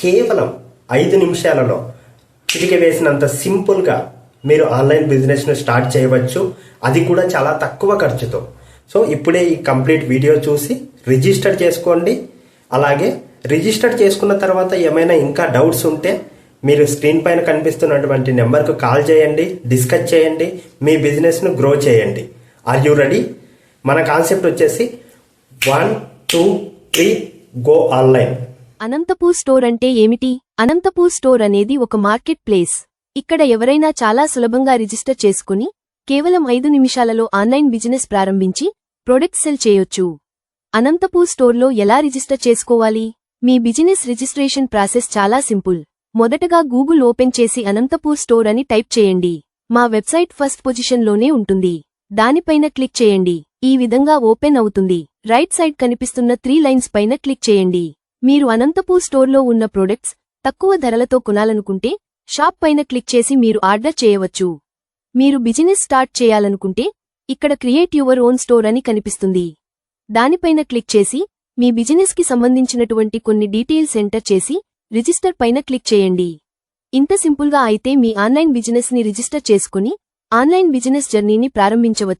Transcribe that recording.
కేవలం ఐదు నిమిషాలలో చిటికి వేసినంత సింపుల్గా మీరు ఆన్లైన్ బిజినెస్ను స్టార్ట్ చేయవచ్చు. అది కూడా చాలా తక్కువ ఖర్చుతో. సో ఇప్పుడే ఈ కంప్లీట్ వీడియో చూసి రిజిస్టర్ చేసుకోండి. అలాగే రిజిస్టర్ చేసుకున్న తర్వాత ఏమైనా ఇంకా డౌట్స్ ఉంటే మీరు స్క్రీన్ పైన కనిపిస్తున్నటువంటి నెంబర్కు కాల్ చేయండి డిస్కస్ చేయండి మీ బిజినెస్ను గ్రో చేయండి. ఆర్ యూ రెడీ మన కాన్సెప్ట్ వచ్చేసి one two three go online. Anantapur store అంటే ఏమిటి? అనంతపూర్ స్టోర్ అనేది ఒక మార్కెట్ ప్లేస్. ఇక్కడ ఎవరైనా చాలా సులభంగా రిజిస్టర్ చేసుకుని కేవలం ఐదు నిమిషాలలో ఆన్లైన్ బిజినెస్ ప్రారంభించి ప్రొడక్ట్ సెల్ చేయొచ్చు. అనంతపూర్ స్టోర్లో ఎలా రిజిస్టర్ చేసుకోవాలి? మీ బిజినెస్ రిజిస్ట్రేషన్ ప్రాసెస్ చాలా సింపుల్. మొదటగా గూగుల్ ఓపెన్ చేసి అనంతపూర్ స్టోర్ అని టైప్ చేయండి. మా వెబ్సైట్ ఫస్ట్ పొజిషన్లోనే ఉంటుంది. దానిపైన క్లిక్ చేయండి. ఈ విధంగా ఓపెన్ అవుతుంది. రైట్ సైడ్ కనిపిస్తున్న త్రీ లైన్స్ పైన క్లిక్ చేయండి. మీరు అనంతపూర్ స్టోర్లో ఉన్న ప్రొడక్ట్స్ తక్కువ ధరలతో కొనాలనుకుంటే షాప్ పైన క్లిక్ చేసి మీరు ఆర్డర్ చేయవచ్చు. మీరు బిజినెస్ స్టార్ట్ చేయాలనుకుంటే ఇక్కడ క్రియేట్ యువర్ ఓన్ స్టోర్ అని కనిపిస్తుంది. దానిపైన క్లిక్ చేసి మీ బిజినెస్కి సంబంధించినటువంటి కొన్ని డీటెయిల్స్ ఎంటర్ చేసి రిజిస్టర్ పైన క్లిక్ చేయండి. ఇంత సింపుల్గా అయితే మీ ఆన్లైన్ బిజినెస్ని రిజిస్టర్ చేసుకుని ఆన్లైన్ బిజినెస్ జర్నీని ప్రారంభించవచ్చు.